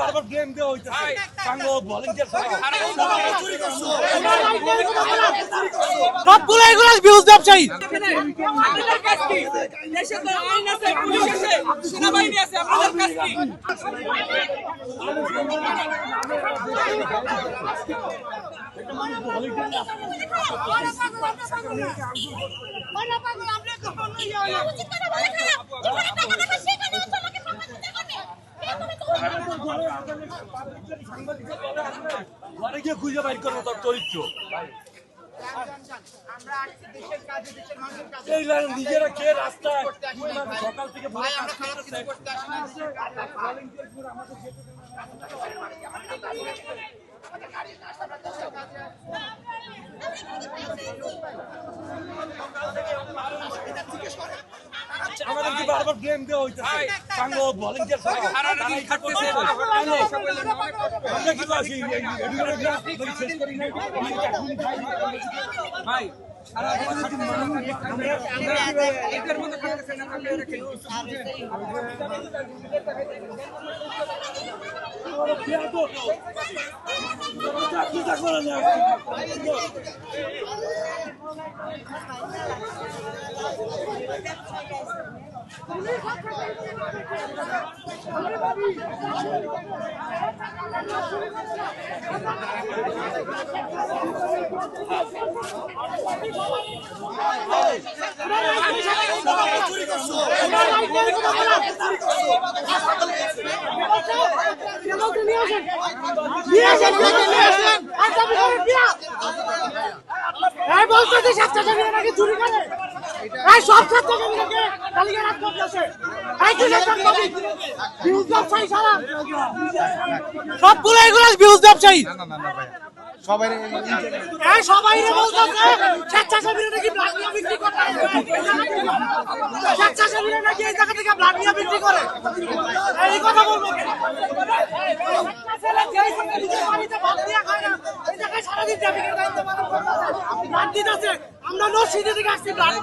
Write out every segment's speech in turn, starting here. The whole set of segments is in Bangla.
বারবার ব্লেম দেওয়া হইতেছে। সাঙ্গ ভলেন্টিয়ার সবগুলো এগুলো ভিউজ ব্যবসায়ী। আপনাদের কাজ কি দেশে তো আইন আছে পুলিশ আছে সেনাবাহিনী আছে আপনাদের কাজ কি ঘরে গিয়ে খুঁজে বাইর করব তার চরিত্র। নিজেরা কে রাস্তায় সকাল থেকে ভাই আমরা খারাপ কিছু করতে আসি না আমাদেরকে বারবার ব্লেম দেওয়া হইতেছে। সাঙ্গ ভলেন্টিয়ার আমরা কি আছি শেষ করি নাই? ভাই এদের মধ্যে থাকতেছে না থাকলে রাখেন এই বলতেছে স্বেচ্ছাসেবীরা নাকি চুরি করে। সব স্বেচ্ছাসেবীরাকে তালিকা রাখতে হচ্ছে এই তুই ব্যবসায়ী সারা। সবগুলো এগুলো ভিউজ ব্যবসায়ী। সবাই এই সবাই বলতেছে স্বেচ্ছাসেবীরা নাকি ব্লাড নিয়ে বিক্রি করে। স্বেচ্ছাসেবীরা নাকি এই জায়গা থেকে ব্লাড নিয়ে বিক্রি করে। এই কথা বলব বাড়িতে ভাত দিয়ে খায় না, এই জায়গায় সারাদিন ট্রাফিকের দায়িত্ব পালন করতেছে। ব্লাড দিতেছে। আমরা নরসিংদী থেকে আসছি ব্লাড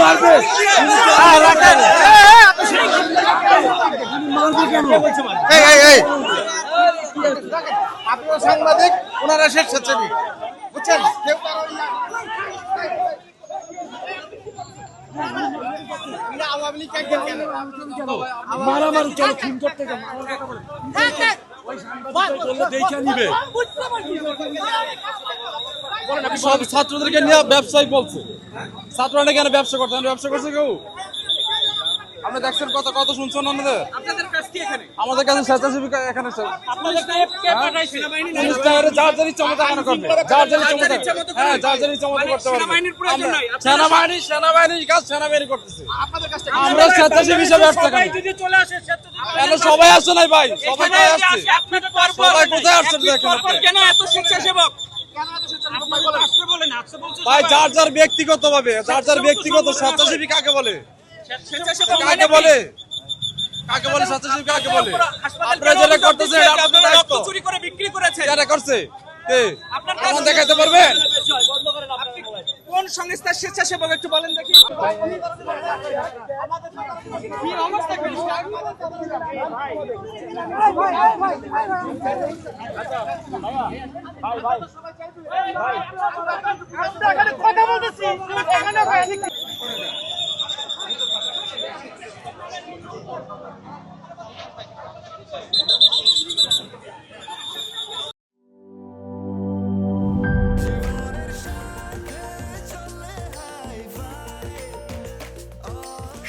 মারবে আপনারা সাংবাদিক ওনারা স্বেচ্ছাসেবী বুঝছেন? কেউ? মারামারি চলো খুন করতে দেখে নিবে। সব ছাত্রদেরকে নিয়ে ব্যবসায়ী বলছে। ছাত্ররা কেন ব্যবসা করতে ব্যবসা করছে কেউ? আপনি দেখছেন কত কত শুনছেন আমাদের আপনাদের কাজ কি এখানে? আমাদের কাছে স্বেচ্ছাসেবী এখানে সব। আপনাদের কে কে পাঠায় সেনাবাহিনী না পুলিশটা যার যার ইচ্ছা মতো এখানে করবে যার যার ইচ্ছা মতো ইচ্ছা মতো করবে। হ্যাঁ যার যার ইচ্ছা মতো মানে করতে পারবে। সেনাবাহিনীর প্রয়োজন নাই। সেনাবাহিনী সেনাবাহিনীর কাজ সেনাবাহিনী করতেছে। আপনাদের আমরা স্বেচ্ছাসেবী হিসেবে ব্যবসা সবাই যদি চলে আসে কেন সবাই আসছে নাই ভাই? সবাই কোথায় যদি আসছে। আপনাদের পরপর সবাই কোথায় আসছে দেখেন কেন এত স্বেচ্ছাসেবক? ভাই যার যার ব্যক্তিগত ভাবে যার যার ব্যক্তিগত স্বেচ্ছাসেবী কাকে বলে? কাকে বলে কাকে বলে স্বেচ্ছাসেবী কাকে বলে আপনারা যেটা করতেছেন আপনারা রক্ত চুরি করে বিক্রি করেছেন যারা করছে কে আপনার দেখাইতে পারবেন কোন সংস্থার স্বেচ্ছাসেবক একটু বলেন দেখি কি অবস্থা করিস কথা বলতেছি